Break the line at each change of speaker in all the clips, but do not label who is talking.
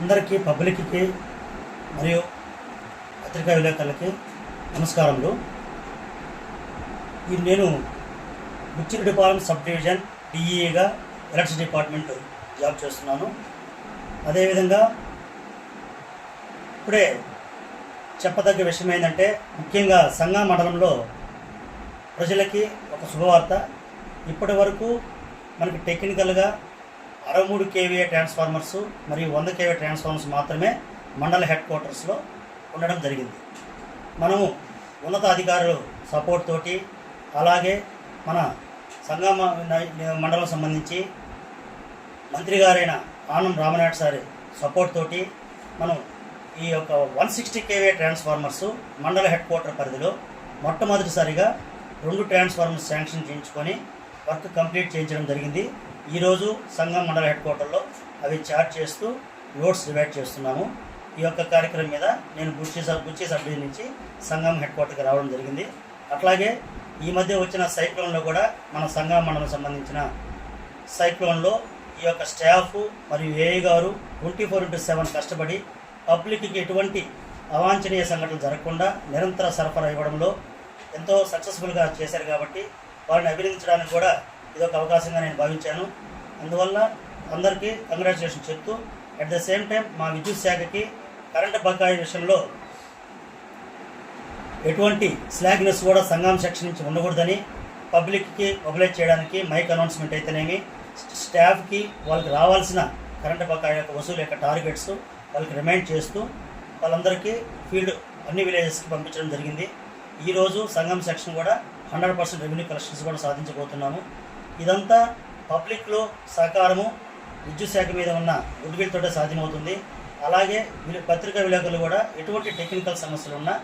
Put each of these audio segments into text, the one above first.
అందరికీ పబ్లిక్కి మరియు పత్రికా విలేకరులకి నమస్కారములు. ఈ నేను ముచ్చిరెడ్డిపాలెం సబ్ డివిజన్ డిఈగా ఎలక్షన్ డిపార్ట్మెంట్ జాబ్ చేస్తున్నాను. అదేవిధంగా ఇప్పుడే చెప్పదగ్గ విషయం ఏంటంటే ముఖ్యంగా సంఘ మండలంలో ప్రజలకి ఒక శుభవార్త. ఇప్పటి వరకు మనకి టెక్నికల్గా అరవై మూడు కేవీఏ ట్రాన్స్ఫార్మర్స్ మరియు వంద కేవీ ట్రాన్స్ఫార్మర్స్ మాత్రమే మండల హెడ్ క్వార్టర్స్లో ఉండడం జరిగింది. మనము ఉన్నతాధికారులు సపోర్ట్ తోటి అలాగే మన సంగమ మండలం సంబంధించి మంత్రి గారైన ఆనం రామనాయుడు సారి సపోర్ట్ తోటి మనం ఈ యొక్క వన్ సిక్స్టీ కేవీ ట్రాన్స్ఫార్మర్స్ మండల హెడ్ క్వార్టర్ పరిధిలో మొట్టమొదటిసారిగా రెండు ట్రాన్స్ఫార్మర్స్ శాంక్షన్ చేయించుకొని వర్క్ కంప్లీట్ చేయించడం జరిగింది. ఈరోజు సంఘం మండల హెడ్ క్వార్టర్లో అవి చార్ట్ చేస్తూ లోడ్స్ డివైడ్ చేస్తున్నాము. ఈ యొక్క కార్యక్రమం మీద నేను బుచ్చి సబ్ బుచ్చి సబ్ నుంచి సంఘం హెడ్ క్వార్టర్కి రావడం జరిగింది. అట్లాగే ఈ మధ్య వచ్చిన సైక్లోన్లో కూడా మన సంఘం మండలం సంబంధించిన సైక్లోన్లో ఈ యొక్క స్టాఫ్ మరియు ఏఐ గారు ట్వంటీ ఫోర్ ఇంటూ సెవెన్ కష్టపడి పబ్లిక్కి ఎటువంటి అవాంఛనీయ సంఘటనలు జరగకుండా నిరంతర సరఫరా ఇవ్వడంలో ఎంతో సక్సెస్ఫుల్గా చేశారు కాబట్టి వారిని అభినందించడానికి కూడా ఇదొక అవకాశంగా నేను భావించాను. అందువల్ల అందరికీ కంగ్రాచులేషన్ చెప్తూ అట్ ద సేమ్ టైం మా విద్యుత్ శాఖకి కరెంటు బకాయి విషయంలో ఎటువంటి స్లాగ్నెస్ కూడా సంఘం సెక్షన్ నుంచి ఉండకూడదని పబ్లిక్కి మొబిలైజ్ చేయడానికి మైక్ అనౌన్స్మెంట్ అయితేనేమి స్టాఫ్కి వాళ్ళకి రావాల్సిన కరెంటు బకాయి యొక్క వసూలు యొక్క టార్గెట్స్ వాళ్ళకి రిమైండ్ చేస్తూ వాళ్ళందరికీ ఫీల్డ్ అన్ని విలేజెస్కి పంపించడం జరిగింది. ఈరోజు సంఘం సెక్షన్ కూడా హండ్రెడ్ పర్సెంట్ రెవెన్యూ కలెక్షన్స్ కూడా సాధించబోతున్నాము. ఇదంతా పబ్లిక్లో సహకారము విద్యుత్ శాఖ మీద ఉన్న గుడ్విల్ తోటే సాధ్యమవుతుంది. అలాగే పత్రికా విలేకరులు కూడా ఎటువంటి టెక్నికల్ సమస్యలు ఉన్నా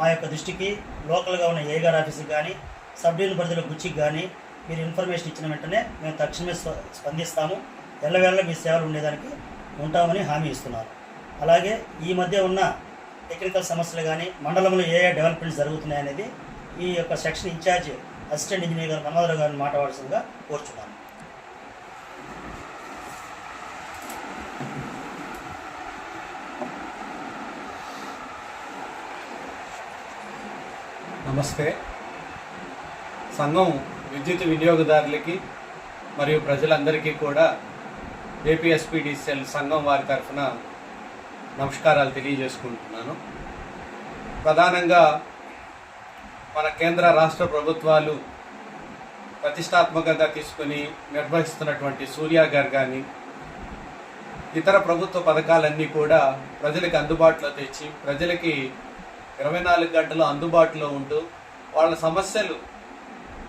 మా యొక్క దృష్టికి లోకల్గా ఉన్న ఏగార్ ఆఫీస్కి కానీ సబ్ డివిజన్ పరిధిలో గుచ్చికి కానీ మీరు ఇన్ఫర్మేషన్ ఇచ్చిన వెంటనే మేము తక్షణమే స్ప- స్పందిస్తాము. ఎల్లవేళ మీ సేవలు ఉండేదానికి ఉంటామని హామీ ఇస్తున్నారు. అలాగే ఈ మధ్య ఉన్న టెక్నికల్ సమస్యలు కానీ మండలంలో ఏ ఏ డెవలప్మెంట్స్ జరుగుతున్నాయనేది ఈ యొక్క సెక్షన్ ఇన్ఛార్జ్ అసిస్టెంట్ ఇంజనీర్ గారు మనోదర్ గారిని మాట్లాడాల్సిందిగా కోరుచున్నాను
నమస్తే. సంఘం విద్యుత్ వినియోగదారులకి మరియు ప్రజలందరికీ కూడా ఏపీఎస్పీడీసీఎల్ సంఘం వారి తరఫున నమస్కారాలు తెలియజేసుకుంటున్నాను. ప్రధానంగా మన కేంద్ర రాష్ట్ర ప్రభుత్వాలు ప్రతిష్టాత్మకంగా తీసుకుని నిర్వహిస్తున్నటువంటి సూర్య గారు కానీ ఇతర ప్రభుత్వ పథకాలన్నీ కూడా ప్రజలకు అందుబాటులో తెచ్చి ప్రజలకి ఇరవై నాలుగు గంటలు అందుబాటులో ఉంటూ వాళ్ళ సమస్యలు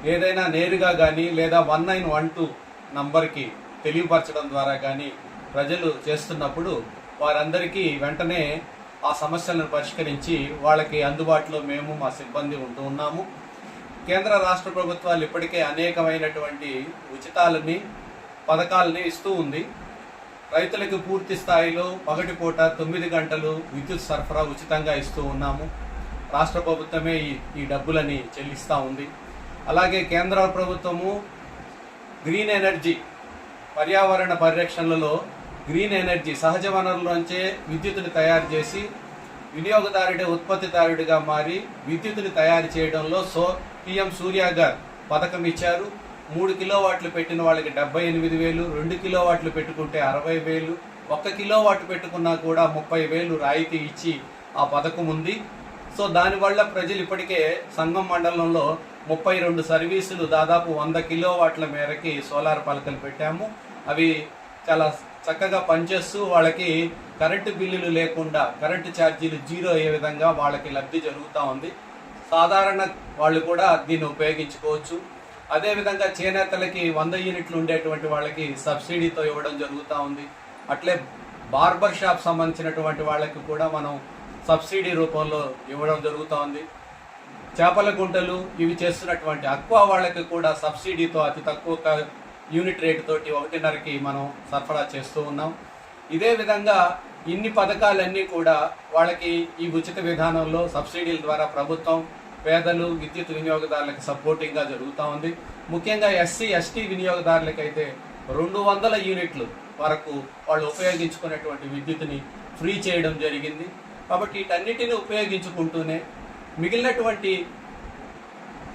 ఏదైనా నేరుగా కానీ లేదా వన్ నైన్ వన్ టూ నంబర్కి తెలియపరచడం ద్వారా కానీ ప్రజలు చేస్తున్నప్పుడు వారందరికీ వెంటనే ఆ సమస్యలను పరిష్కరించి వాళ్ళకి అందుబాటులో మేము మా సిబ్బంది ఉంటూ ఉన్నాము. కేంద్ర రాష్ట్ర ప్రభుత్వాలు ఇప్పటికే అనేకమైనటువంటి ఉచితాలని పథకాలని ఇస్తూ ఉంది. రైతులకు పూర్తి స్థాయిలో పగటిపూట తొమ్మిది గంటలు విద్యుత్ సరఫరా ఉచితంగా ఇస్తూ ఉన్నాము. రాష్ట్ర ప్రభుత్వమే ఈ ఈ డబ్బులని చెల్లిస్తూ ఉంది. అలాగే కేంద్ర ప్రభుత్వము గ్రీన్ ఎనర్జీ పర్యావరణ పరిరక్షణలలో గ్రీన్ ఎనర్జీ సహజ వనరులంచే విద్యుత్తుని తయారు చేసి వినియోగదారుడే ఉత్పత్తిదారుడిగా మారి విద్యుత్తుని తయారు చేయడంలో సో పిఎం సూర్య గారు పథకం ఇచ్చారు. మూడు కిలోవాట్లు పెట్టిన వాళ్ళకి డెబ్బై ఎనిమిది వేలు రెండు కిలోవాట్లు పెట్టుకుంటే అరవై వేలు ఒక్క కిలోవాట్ పెట్టుకున్నా కూడా ముప్పై వేలు రాయితీ ఇచ్చి ఆ పథకం ఉంది. సో దానివల్ల ప్రజలు ఇప్పటికే సంఘం మండలంలో ముప్పై రెండు సర్వీసులు దాదాపు వంద కిలోవాట్ల మేరకి సోలార్ పలకలు పెట్టాము. అవి చాలా చక్కగా పనిచేస్తూ వాళ్ళకి కరెంటు బిల్లులు లేకుండా కరెంటు ఛార్జీలు జీరో అయ్యే విధంగా వాళ్ళకి లబ్ధి జరుగుతూ ఉంది. సాధారణ వాళ్ళు కూడా దీన్ని ఉపయోగించుకోవచ్చు. అదేవిధంగా చేనేతలకి వంద యూనిట్లు ఉండేటువంటి వాళ్ళకి సబ్సిడీతో ఇవ్వడం జరుగుతూ ఉంది. అట్లే బార్బర్ షాప్ సంబంధించినటువంటి వాళ్ళకి కూడా మనం సబ్సిడీ రూపంలో ఇవ్వడం జరుగుతూ ఉంది. చేపల గుంటలు ఇవి చేస్తున్నటువంటి అక్వా వాళ్ళకి కూడా సబ్సిడీతో అతి తక్కువ క- యూనిట్ రేటు తోటి ఒకటిన్నరకి మనం సరఫరా చేస్తూ ఉన్నాం. ఇదే విధంగా ఇన్ని పథకాలన్నీ కూడా వాళ్ళకి ఈ ఉచిత విధానంలో సబ్సిడీల ద్వారా ప్రభుత్వం పేదలు విద్యుత్ వినియోగదారులకు సపోర్టింగ్గా జరుగుతూ ఉంది. ముఖ్యంగా ఎస్సీ ఎస్టీ వినియోగదారులకైతే రెండు వందల యూనిట్లు వరకు వాళ్ళు ఉపయోగించుకునేటువంటి విద్యుత్ని ఫ్రీ చేయడం జరిగింది. కాబట్టి వీటన్నిటిని ఉపయోగించుకుంటూనే మిగిలినటువంటి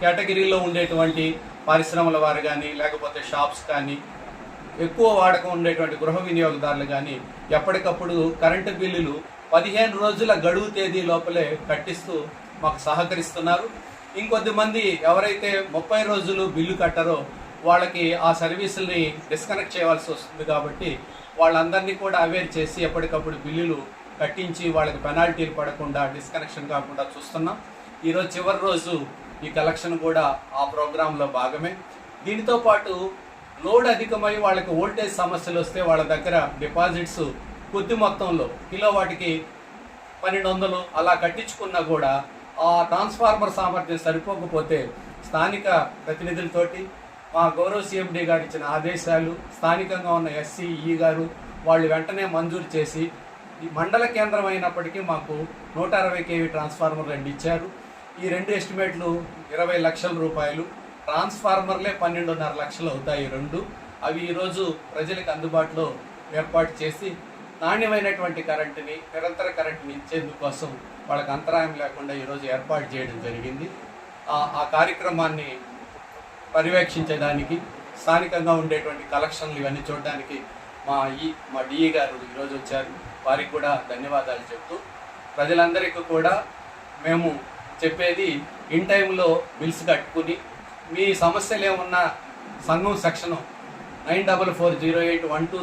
కేటగిరీలో ఉండేటువంటి పరిశ్రమల వారు కానీ లేకపోతే షాప్స్ కానీ ఎక్కువ వాడకం ఉండేటువంటి గృహ వినియోగదారులు కానీ ఎప్పటికప్పుడు కరెంటు బిల్లులు పదిహేను రోజుల గడువు తేదీ లోపలే కట్టిస్తూ మాకు సహకరిస్తున్నారు. ఇంకొద్ది మంది ఎవరైతే ముప్పై రోజులు బిల్లు కట్టారో వాళ్ళకి ఆ సర్వీసుల్ని డిస్కనెక్ట్ చేయవలసి వస్తుంది కాబట్టి వాళ్ళందరినీ కూడా అవేర్ చేసి ఎప్పటికప్పుడు బిల్లులు కట్టించి వాళ్ళకి పెనాల్టీలు పడకుండా డిస్కనెక్షన్ కాకుండా చూస్తున్నాం. ఈరోజు చివరి రోజు ఈ కలెక్షన్ కూడా ఆ ప్రోగ్రాంలో భాగమే. దీనితో పాటు లోడ్ అధికమై వాళ్ళకి ఓల్టేజ్ సమస్యలు వస్తే వాళ్ళ దగ్గర డిపాజిట్స్ కొద్ది మొత్తంలో కిలో వాటికి పన్నెండు వందలు అలా కట్టించుకున్నా కూడా ఆ ట్రాన్స్ఫార్మర్ సామర్థ్యం సరిపోకపోతే స్థానిక ప్రతినిధులతోటి మా గౌరవ సీఎండీ గారు ఇచ్చిన ఆదేశాలు స్థానికంగా ఉన్న ఎస్సీఈ గారు వాళ్ళు వెంటనే మంజూరు చేసి ఈ మండల కేంద్రం అయినప్పటికీ మాకు నూట అరవై కేవీ ట్రాన్స్ఫార్మర్ రెండు ఇచ్చారు. ఈ రెండు ఎస్టిమేట్లు ఇరవై లక్షల రూపాయలు. ట్రాన్స్ఫార్మర్లే పన్నెండున్నర లక్షలు అవుతాయి రెండు. అవి ఈరోజు ప్రజలకు అందుబాటులో ఏర్పాటు చేసి నాణ్యమైనటువంటి కరెంటుని నిరంతర కరెంటుని ఇచ్చేందుకోసం వాళ్ళకి అంతరాయం లేకుండా ఈరోజు ఏర్పాటు చేయడం జరిగింది. ఆ- కార్యక్రమాన్ని పర్యవేక్షించడానికి స్థానికంగా ఉండేటువంటి కలెక్షన్లు ఇవన్నీ చూడడానికి మా ఈ మా డిఈ గారు ఈరోజు వచ్చారు. వారికి కూడా ధన్యవాదాలు చెప్తూ ప్రజలందరికీ కూడా మేము చెప్పేది ఇన్ టైంలో బిల్స్ కట్టుకుని మీ సమస్యలు ఏమున్నా సంఘం section nine double four zero eight one two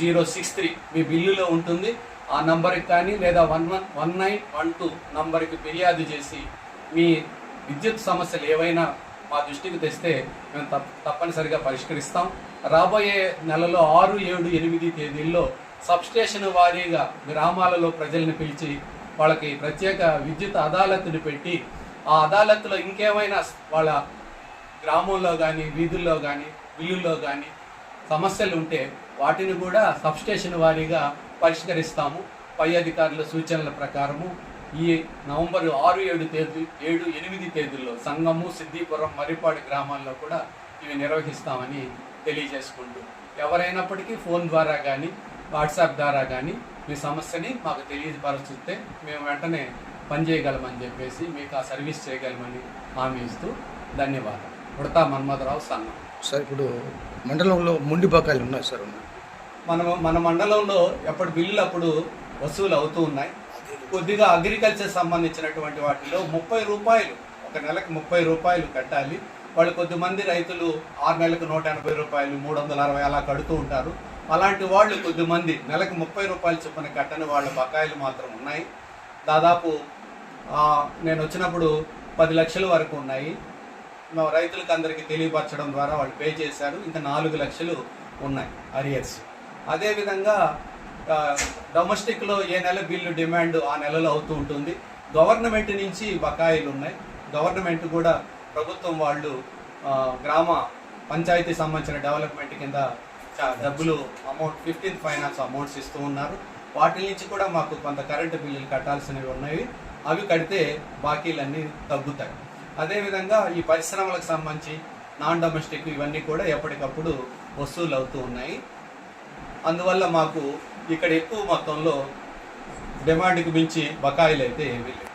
zero six three మీ బిల్లులో ఉంటుంది. ఆ నంబర్కి కానీ లేదా one one one nine one two నంబర్కి ఫిర్యాదు చేసి మీ విద్యుత్ సమస్యలు ఏవైనా మా దృష్టికి తెస్తే మేము తప్ తప్పనిసరిగా పరిష్కరిస్తాం. రాబోయే నెలలో ఆరు ఏడు ఎనిమిది తేదీల్లో సబ్స్టేషన్ వారీగా గ్రామాలలో ప్రజల్ని పిలిచి వాళ్ళకి ప్రత్యేక విద్యుత్ అదాలత్ని పెట్టి ఆ అదాలత్లో ఇంకేమైనా వాళ్ళ గ్రామంలో కానీ వీధుల్లో కానీ బిల్లుల్లో కానీ సమస్యలు ఉంటే వాటిని కూడా సబ్స్టేషన్ వారీగా పరిష్కరిస్తాము. పై అధికారుల సూచనల ప్రకారము ఈ నవంబర్ ఆరు ఏడు తేదీ ఏడు ఎనిమిది తేదీల్లో సంగము సిద్దిపురం మర్రిపాడు గ్రామాల్లో కూడా ఇవి నిర్వహిస్తామని తెలియజేసుకుంటూ ఎవరైనప్పటికీ ఫోన్ ద్వారా కానీ వాట్సాప్ ద్వారా కానీ మీ సమస్యని మాకు తెలియపరుచుతే మేము వెంటనే పనిచేయగలమని చెప్పేసి మీకు ఆ సర్వీస్ చేయగలమని హామీ ఇస్తూ ధన్యవాదాలు. ఉడతా మన్మథరావు సంఘం
సార్ ఇప్పుడు మండలంలో ముండి బకాయిలు ఉన్నాయి సార్
మన మన మండలంలో ఎప్పటి బిల్లులు అప్పుడు వసూలు అవుతూ ఉన్నాయి. కొద్దిగా అగ్రికల్చర్ సంబంధించినటువంటి వాటిలో ముప్పై రూపాయలు ఒక నెలకు ముప్పై రూపాయలు కట్టాలి. వాళ్ళు కొద్దిమంది రైతులు ఆరు నెలలకు నూట ఎనభై రూపాయలు మూడు వందల అరవై అలా కడుతూ ఉంటారు. అలాంటి వాళ్ళు కొద్దిమంది నెలకు ముప్పై రూపాయలు చొప్పున కట్టని వాళ్ళ బకాయిలు మాత్రం ఉన్నాయి. దాదాపు నేను వచ్చినప్పుడు పది లక్షల వరకు ఉన్నాయి. మా రైతులకు అందరికీ తెలియపరచడం ద్వారా వాళ్ళు పే చేశారు. ఇంకా నాలుగు లక్షలు ఉన్నాయి అరియర్స్. అదేవిధంగా డొమెస్టిక్లో ఏ నెల బిల్లు డిమాండ్ ఆ నెలలో అవుతూ ఉంటుంది. గవర్నమెంట్ నుంచి బకాయిలు ఉన్నాయి. గవర్నమెంట్ కూడా ప్రభుత్వం వాళ్ళు గ్రామ పంచాయతీ సంబంధించిన డెవలప్మెంట్ కింద డబ్బులు అమౌంట్ ఫిఫ్టీన్త్ ఫైనాన్స్ అమౌంట్స్ ఇస్తూ ఉన్నారు. వాటి నుంచి కూడా మాకు కొంత కరెంటు బిల్లులు కట్టాల్సినవి ఉన్నాయి. అవి కడితే బాకీలన్నీ తగ్గుతాయి. అదేవిధంగా ఈ పరిశ్రమలకు సంబంధించి నాన్ డొమెస్టిక్ ఇవన్నీ కూడా ఎప్పటికప్పుడు వసూలు అవుతూ ఉన్నాయి. అందువల్ల మాకు ఇక్కడ ఎక్కువ మొత్తంలో డిమాండ్కి మించి బకాయిలు అయితే ఏమీ లేవు.